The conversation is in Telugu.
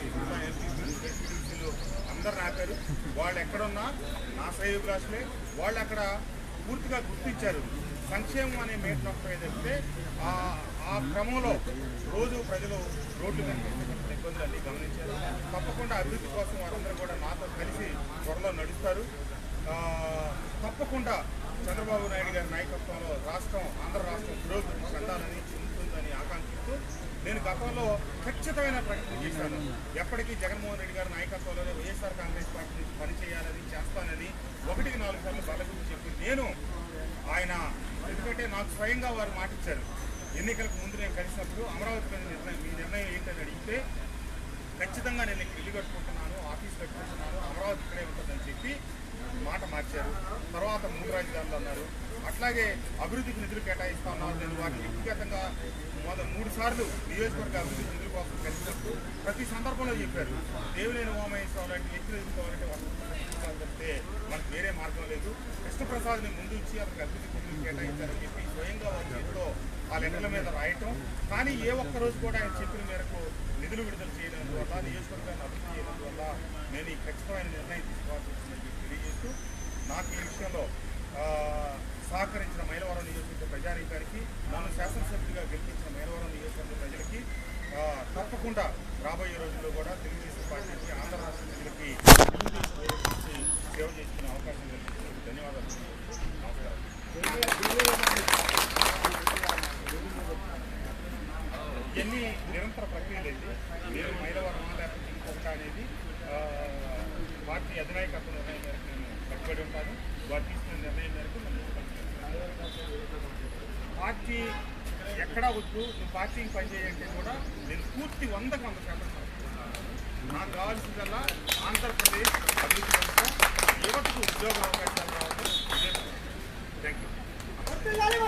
ఎంపీసీలు అందరు ఆపారు వాళ్ళు ఎక్కడున్నా నా శ్రేయోభిలాషులే వాళ్ళు అక్కడ పూర్తిగా గుర్తించారు సంక్షేమం అనే మేట నొక్క ఏదైతే ఆ క్రమంలో రోజు ప్రజలు రోడ్లు కనిపించే ఇబ్బందులు అన్నీ గమనించారు తప్పకుండా అభివృద్ధి కోసం వారందరూ కూడా నాతో కలిసి త్వరలో నడుస్తారు తప్పకుండా చంద్రబాబు నాయుడు గారి నాయకత్వంలో రాష్ట్రం నేను గతంలో ఖచ్చితమైన ప్రకటన చేశాను ఎప్పటికీ జగన్మోహన్ రెడ్డి గారి నాయకత్వంలోనే వైఎస్ఆర్ కాంగ్రెస్ పార్టీ పనిచేయాలని చేస్తానని ఒకటికి నాలుగు సార్లు బలగురు చెప్పి నేను ఆయన ఎందుకంటే నాకు స్వయంగా వారు మాటిచ్చారు. ఎన్నికలకు ముందు నేను కలిసినప్పుడు అమరావతిలో నిర్ణయం మీ నిర్ణయం ఏంటని అడిగితే ఖచ్చితంగా నేను ఇక్కడ ఇల్లు మార్చారు. తర్వాత మూడు రాజధానులు అన్నారు. అట్లాగే అభివృద్ధికి నిధులు కేటాయిస్తా ఉన్నారు. నేను వాటిని వ్యక్తిగతంగా మొదటి మూడు సార్లు నియోజకవర్గ అభివృద్ధి నిధుల కోసం కలిసినట్టు ప్రతి సందర్భంలో చెప్పారు. దేవినేని ఉమామహేశ్వరరావు లాంటి వ్యక్తులు ఎదుర్కోవాలంటే వాళ్ళు తప్పితే మనకు వేరే మార్గం లేదు. కృష్ణప్రసాద్ని ముందు ఇచ్చి అతనికి అభివృద్ధి నిధులు కేటాయించారని చెప్పి స్వయంగా వారి చేతిలో ఆ లెక్కల మీద రాయటం. కానీ ఏ ఒక్క రోజు కూడా ఆయన చెప్పిన మేరకు నిధులు విడుదల చేయడం వల్ల నియోజకవర్గాన్ని అభివృద్ధి చేయడం వల్ల నేను ఈ ఖచ్చితమైన నిర్ణయం తీసుకోవాల్సి వచ్చింది చెప్పి తెలియజేస్తూ నాకు ఈ విషయంలో సహకరించిన మైలవరం నియోజకవర్గ ప్రజానీకానికి నన్ను శాసనసభ్యుడిగా గెలిపించిన మైలవరం నియోజకవర్గ ప్రజలకి తప్పకుండా రాబోయే రోజుల్లో కూడా తెలుగుదేశం పార్టీకి ఆంధ్ర రాష్ట్ర ప్రజలకి తెలుగుదేశం సేవ చేసుకునే అవకాశం కల్పించినందుకు ధన్యవాదాలు ఎన్ని ఇవన్నీ నిరంతర ప్రక్రియలు అయితే మైలవరం లేకపోతే అనేది పార్టీ అధినాయకత్వ నిర్ణయం మేరకు కట్టుబడి ఉంటాను వారు నిర్ణయం మేరకు పార్టీ ఎక్కడా వద్దు నువ్వు పార్టీకి పనిచేయంటే కూడా నేను పూర్తి వందకు వంద శాతం నాకు కావాల్సిందల్లా ఆంధ్రప్రదేశ్ అభివృద్ధి యువతకు ఉద్యోగ అవకాశాలు కావాలి థ్యాంక్ యూ